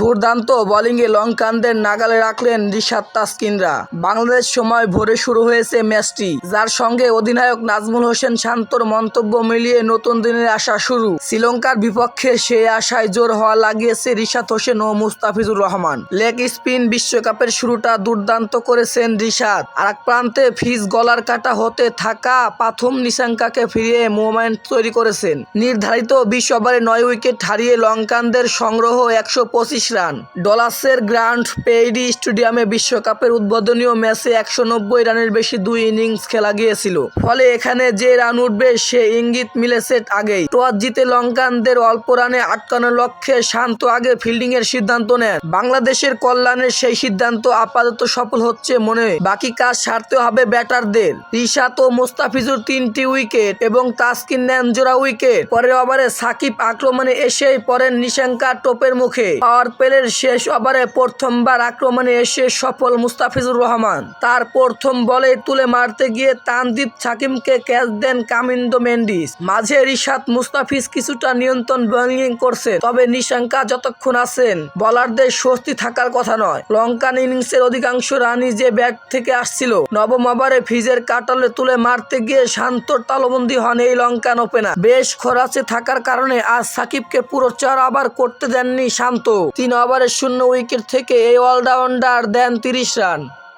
দুর্দান্ত বোলিংয়ে লঙ্কানদের নাগালে রাখলেন রিশাদ তাসকিনরা। বাংলাদেশ সময় ভোরে শুরু হয়েছে ম্যাচটি, যার সঙ্গে অধিনায়ক নাজমুল হোসেন শান্তর মন্তব্য মিলিয়ে নতুন দিনের আশা শুরু। শ্রীলঙ্কার বিপক্ষে সে আশায় জোর হওয়া লাগিয়েছে রিশাদ হোসেন ও মুস্তাফিজুর রহমান। লেগ স্পিন বিশ্বকাপের শুরুটা দুর্দান্ত করেছেন রিশাদ। আর এক প্রান্তে ফিজ গলার কাটা হতে থাকা প্রথম নিশাঙ্কাকে ফিরিয়ে মুভমেন্ট তৈরি করেছেন। নির্ধারিত বিশ ওভারে নয় উইকেট হারিয়ে লঙ্কানদের সংগ্রহ একশো পঁচিশ রান। ডলাসের গ্র্যান্ড পেইডি স্টেডিয়ামে বিশ্বকাপের উদ্বোধনীয় ম্যাচে একশো নব্বই রানের বেশি দুই ইনিংস খেলা গিয়েছিল। ফলে এখানে যে রান উঠবে, সে ইঙ্গিত মিলেছে আগেই। টস জিতে লঙ্কানদের অল্প রানে আটকানোর লক্ষ্যে শান্ত আগে ফিল্ডিং এর সিদ্ধান্ত নেন। বাংলাদেশের কল্যাণের সেই সিদ্ধান্ত আপাতত সফল হচ্ছে মনে। বাকি কাজ সারতে হবে ব্যাটারদের। রিশাত ও মোস্তাফিজুর তিনটি উইকেট এবং তাসকিন নেন জোড়া উইকেট। পরের ওভারে সাকিব আক্রমণে এসেই পরেন নিশাঙ্কা টোপের মুখে। পাওয়ার প্লের শেষ ওভারে প্রথমবার আক্রমণে এসে সফল মুস্তাফিজুর রহমান। তার প্রথম বলে তুলে মারতে গিয়ে তানদীপ সাকিমকে ক্যাচ দেন কামিন্দো মেন্ডিস। মাঝে রিশাদ মুস্তাফিজ কিছুটা নিয়ন্ত্রণ বোলিং করছে, তবে নিশাঙ্কা যতক্ষণ আছেন, বলারদের স্বস্তি থাকার কথা নয়। লঙ্কান ইনিংসের অধিকাংশ রানই যে ব্যাট থেকে আসছিল, নবম ওভারে ফিজের কাটালে তুলে মারতে গিয়ে শান্তর তালবন্দি হন এই লঙ্কান ওপেনার। বেশ খরাচে থাকার কারণে আজ সাকিবকে পুরো চার ওভার করতে দেননি শান্ত। তিন ওভারে শূন্য উইকেট থেকে এই অলরাউন্ডার দেন তিরিশ রান।